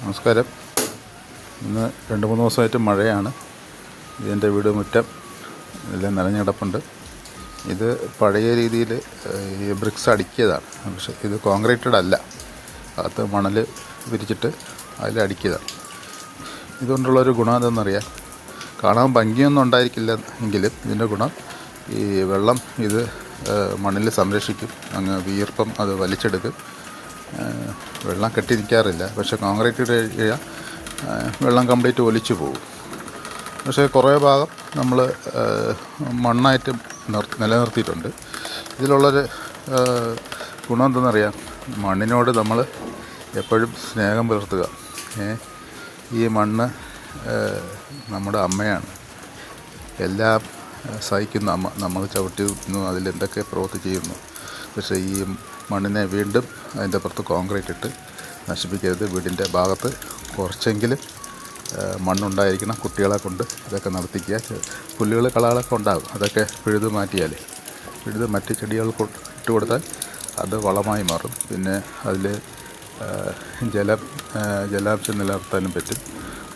നമസ്കാരം. ഇന്ന് രണ്ട് മൂന്ന് ദിവസമായിട്ട് മഴയാണ്. ഇതിന്റെ വീട് മുറ്റം എല്ലാം നനഞ്ഞ് കിടപ്പുണ്ട് ഇത് പഴയ രീതിയിൽ ഈ ബ്രിക്സ് അടിക്കിയതാണ്. പക്ഷേ ഇത് കോൺക്രീറ്റഡ് അല്ല. അകത്ത് മണൽ വിരിച്ചിട്ട് അതിൽ അടിക്കിയതാണ്. ഇതുകൊണ്ടുള്ളൊരു ഗുണം എന്തെന്നറിയാം കാണാൻ ഭംഗിയൊന്നും ഉണ്ടായിരിക്കില്ല എങ്കിലും ഇതിന്റെ ഗുണം ഈ വെള്ളം ഇത് മണ്ണിൽ സംരക്ഷിക്കും. അങ്ങ് വീർപ്പം അത് വലിച്ചെടുക്കും. വെള്ളം കെട്ടി നിൽക്കാറില്ല പക്ഷേ കോൺക്രീറ്റ് കഴിഞ്ഞാൽ വെള്ളം കംപ്ലീറ്റ് ഒലിച്ചു പോകും. പക്ഷേ കുറേ ഭാഗം നമ്മൾ മണ്ണായിട്ട് നിർ നിലനിർത്തിയിട്ടുണ്ട്. ഇതിലുള്ളൊരു ഗുണം എന്തെന്നറിയാം? മണ്ണിനോട് നമ്മൾ എപ്പോഴും സ്നേഹം പുലർത്തുക. ഈ മണ്ണ് നമ്മുടെ അമ്മയാണ്. എല്ലാം സഹിക്കുന്ന. അമ്മ നമ്മൾ ചവിട്ടി അതിലെന്തൊക്കെ പ്രവൃത്തി ചെയ്യുന്നു. പക്ഷേ ഈ മണ്ണിനെ വീണ്ടും അതിന്റെ പുറത്ത് കോൺക്രീറ്റ് ഇട്ട് നശിപ്പിക്കരുത്. വീടിന്റെ ഭാഗത്ത് കുറച്ചെങ്കിലും മണ്ണുണ്ടായിരിക്കണം കുട്ടികളെ കൊണ്ട് ഇതൊക്കെ നടത്തിക്കുക. പുല്ലുകൾ കളകളൊക്കെ ഉണ്ടാകും. അതൊക്കെ പിഴുത് മാറ്റിയാൽ പിഴുത് മറ്റ് ചെടികൾ ഇട്ട് കൊടുത്താൽ അത് വളമായി മാറും. പിന്നെ അതിൽ ജലം ജലാംശം നിലനിർത്താനും പറ്റും.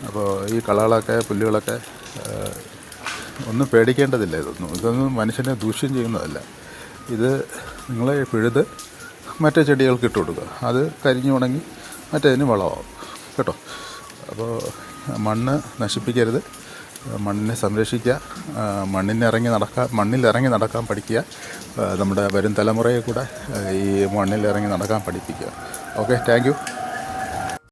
അപ്പോൾ ഈ കളകളൊക്കെ പുല്ലുകളൊക്കെ ഒന്നും പേടിക്കേണ്ടതില്ല. ഇതൊന്നും ഇതൊന്നും മനുഷ്യനെ ദൂഷ്യം ചെയ്യുന്നതല്ല. ഇത് നിങ്ങൾ പിഴുത് മറ്റേ ചെടികൾക്ക് ഇട്ട് കൊടുക്കുക. അത് കരിഞ്ഞു ഉണങ്ങി മറ്റേതിന് വളമാകും കേട്ടോ? അപ്പോൾ മണ്ണ് നശിപ്പിക്കരുത്. മണ്ണിനെ സംരക്ഷിക്കുക. മണ്ണിനിറങ്ങി നടക്കാൻ മണ്ണിലിറങ്ങി നടക്കാൻ പഠിക്കുക. നമ്മുടെ വരും തലമുറയെ കൂടെ ഈ മണ്ണിലിറങ്ങി നടക്കാൻ പഠിപ്പിക്കുക. Okay thank